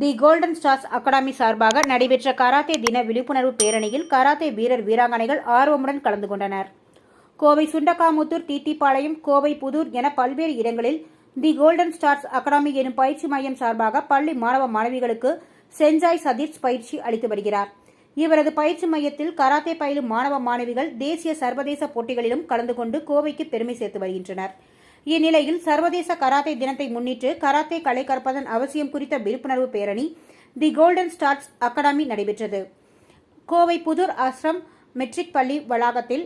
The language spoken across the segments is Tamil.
தி கோல்டன் ஸ்டார்ஸ் அகாடமி சார்பாக நடைபெற்ற கராத்தே தின விழிப்புணர்வு பேரணியில் கராத்தே வீரர் வீராங்கனைகள் ஆர்வமுடன் கலந்து கொண்டனர். கோவை சுண்டக்காமுத்தூர் தீட்டிப்பாளையம் கோவை புதூர் என பல்வேறு இடங்களில் தி கோல்டன் ஸ்டார்ஸ் அகாடமி எனும் பயிற்சி மையம் சார்பாக பள்ளி மாணவ மாணவிகளுக்கு செஞ்சாய் சதீஷ் பயிற்சி அளித்து வருகிறார். இவரது பயிற்சி மையத்தில் கராத்தே பயிலும் மாணவ மாணவிகள் தேசிய சர்வதேச போட்டிகளிலும் கலந்து கொண்டு கோவைக்கு பெருமை சேர்த்து வருகின்றனர். இந்நிலையில் சர்வதேச கராத்தே தினத்தை முன்னிட்டு கராத்தே கலை கற்பதன் அவசியம் குறித்த விழிப்புணர்வு பேரணி தி கோல்டன் ஸ்டார்ஸ் அகாடமி நடைபெற்றது. கோவை புதூர் ஆசிரம் மெட்ரிக் பள்ளி வளாகத்தில்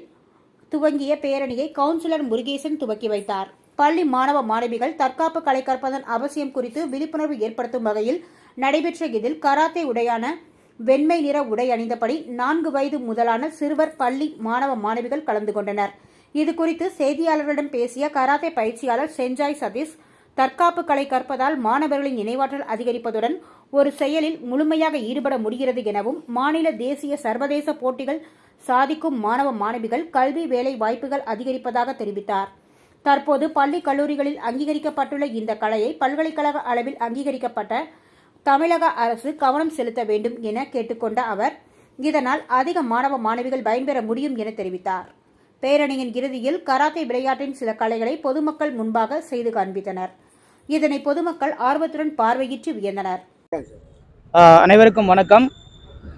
துவங்கிய பேரணியை கவுன்சிலர் முருகேசன் துவக்கி வைத்தார். பள்ளி மாணவ மாணவிகள் தற்காப்பு கலை கற்பதன் அவசியம் குறித்து விழிப்புணர்வு ஏற்படுத்தும் வகையில் நடைபெற்ற இதில் கராத்தே உடையான வெண்மை நிற உடை அணிந்தபடி நான்கு வயது முதலான சிறுவர் பள்ளி மாணவ மாணவிகள் கலந்து கொண்டனர். இது குறித்து செய்தியாளர்களிடம் பேசிய கராத்தே பயிற்சியாளர் செஞ்சாய் சதீஷ் தற்காப்பு கலை கற்பதால் மாணவர்களின் நினைவாற்றல் அதிகரிப்பதுடன் ஒரு செயலில் முழுமையாக ஈடுபட முடிகிறது எனவும் மாநில தேசிய சர்வதேச போட்டிகள் சாதிக்கும் மாணவ மாணவிகள் கல்வி வேலை வாய்ப்புகள் அதிகரிப்பதாக தெரிவித்தார். தற்போது பள்ளி கல்லூரிகளில் அங்கீகரிக்கப்பட்டுள்ள இந்த கலையை பல்கலைக்கழக அளவில் அங்கீகரிக்கப்பட்ட தமிழக அரசு கவனம் செலுத்த வேண்டும் என கேட்டுக்கொண்ட அவர் இதனால் அதிக மாணவ மாணவிகள் பயன்பெற முடியும் என தெரிவித்தார். பேரணியின் இறுதியில் கராத்தே விளையாட்டின் சில கலைகளை பொதுமக்கள் முன்பாக செய்து காண்பித்தனர். இதனை பொதுமக்கள் ஆர்வத்துடன் பார்வையிட்டு வியந்தனர். அனைவருக்கும் வணக்கம்.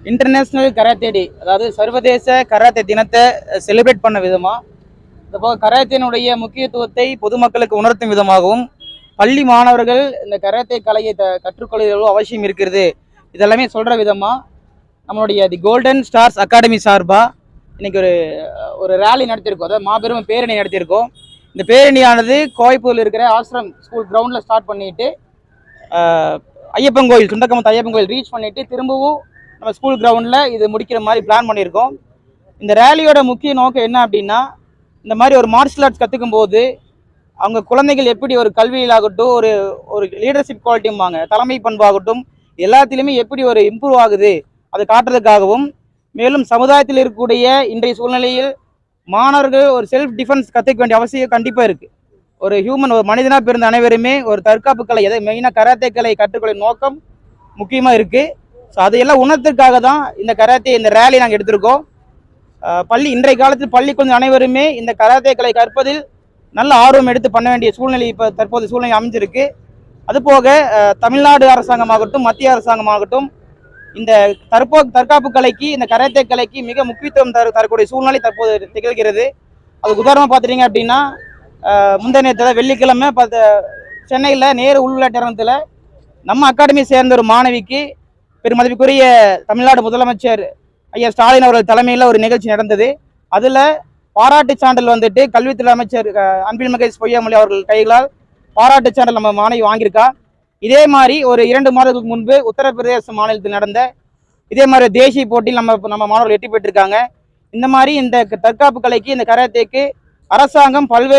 இன்டர்நேஷ்னல் கராத்தே டே அதாவது சர்வதேச கராத்தே தினத்தை செலிப்ரேட் பண்ண விதமாக இப்போ கராத்தேனுடைய முக்கியத்துவத்தை பொதுமக்களுக்கு உணர்த்தும் விதமாகவும் பள்ளி மாணவர்கள் இந்த கராத்தே கலையை த கற்றுக்கொள்ள எவ்வளோ அவசியம் இருக்கிறது இதெல்லாமே சொல்கிற விதமாக நம்மளுடைய தி கோல்டன் ஸ்டார்ஸ் அகாடமி சார்பாக இன்றைக்கி ஒரு ஒரு ரேலி நடத்தியிருக்கோம். அதாவது மாபெரும் பேரணி நடத்தியிருக்கோம். இந்த பேரணியானது கோயப்பூரில் இருக்கிற ஆசிரம் ஸ்கூல் கிரவுண்டில் ஸ்டார்ட் பண்ணிட்டு ஐயப்பன் கோயில் சுண்டக்கமத்து ஐயப்பன் கோயில் ரீச் பண்ணிட்டு திரும்பவும் நம்ம ஸ்கூல் கிரவுண்டில் இது முடிக்கிற மாதிரி பிளான் பண்ணியிருக்கோம். இந்த ரேலியோட முக்கிய நோக்கம் என்ன அப்படின்னா இந்த மாதிரி ஒரு மார்ஷல் ஆர்ட்ஸ் கற்றுக்கும் போது அவங்க குழந்தைகள் எப்படி ஒரு கல்வியிலாகட்டும் ஒரு ஒரு லீடர்ஷிப் குவாலிட்டியும்பாங்க தலைமை பண்பாகட்டும் எல்லாத்துலேயுமே எப்படி ஒரு இம்ப்ரூவ் ஆகுது அதை காட்டுறதுக்காகவும் மேலும் சமுதாயத்தில் இருக்கக்கூடிய இன்றைய சூழ்நிலையில் மாணவர்கள் ஒரு செல்ஃப் டிஃபென்ஸ் கற்றுக்க வேண்டிய அவசியம் கண்டிப்பாக இருக்குது ஒரு ஹியூமன் ஒரு மனிதனாக பிறந்த அனைவருமே ஒரு தற்காப்பு கலை எதை மெயினாக கராத்தே கலை கற்றுக்கொள்ளும் நோக்கம் முக்கியமாக இருக்குது ஸோ அதையெல்லாம் உணர்த்துக்காக தான் இந்த கராத்தே இந்த ரேலி நாங்கள் எடுத்திருக்கோம். பள்ளி இன்றைய காலத்தில் பள்ளி குழந்தை அனைவருமே இந்த கராத்தே கலை கற்பதில் நல்ல ஆர்வம் எடுத்து பண்ண வேண்டிய சூழ்நிலை இப்போ தற்போது சூழ்நிலை அமைஞ்சிருக்கு. அதுபோக தமிழ்நாடு அரசாங்கமாகட்டும் மத்திய அரசாங்கமாகட்டும் இந்த தற்போ தற்காப்பு கலைக்கு இந்த கராத்தே கலைக்கு மிக முக்கியத்துவம் தர தரக்கூடிய சூழ்நிலை தற்போது திகழ்கிறது. அதுக்கு உதாரணமாக பார்த்துட்டீங்க அப்படின்னா முந்தைய நேரத்தில் வெள்ளிக்கிழமை பார்த்த சென்னையில் நேரு உள்விளையாட்டரங்கத்தில் நம்ம அகாடமி சேர்ந்த ஒரு மாணவிக்கு பெருமதிப்புக்குரிய தமிழ்நாடு முதலமைச்சர் ஐயா ஸ்டாலின் அவர்கள் தலைமையில் ஒரு நிகழ்ச்சி நடந்தது. அதில் பாராட்டு சான்றல் வந்துட்டு கல்வித்துறை அமைச்சர் அன்பில் மகேஷ் பொய்யாமொழி அவர்கள் கைகளால் பாராட்டு சான்றல் நம்ம மாணவி வாங்கியிருக்கா. இதே மாதிரி ஒரு இரண்டு மாதங்களுக்கு முன்பு உத்தரப்பிரதேச மாநிலத்தில் நடந்த இதே மாதிரி தேசிய போட்டியில் நம்ம நம்ம மாணவர்கள் வெற்றி பெற்றிருக்காங்க. இந்த மாதிரி இந்த தற்காப்பு கலைக்கு இந்த கராத்தேக்கு அரசாங்கம் பல்வேறு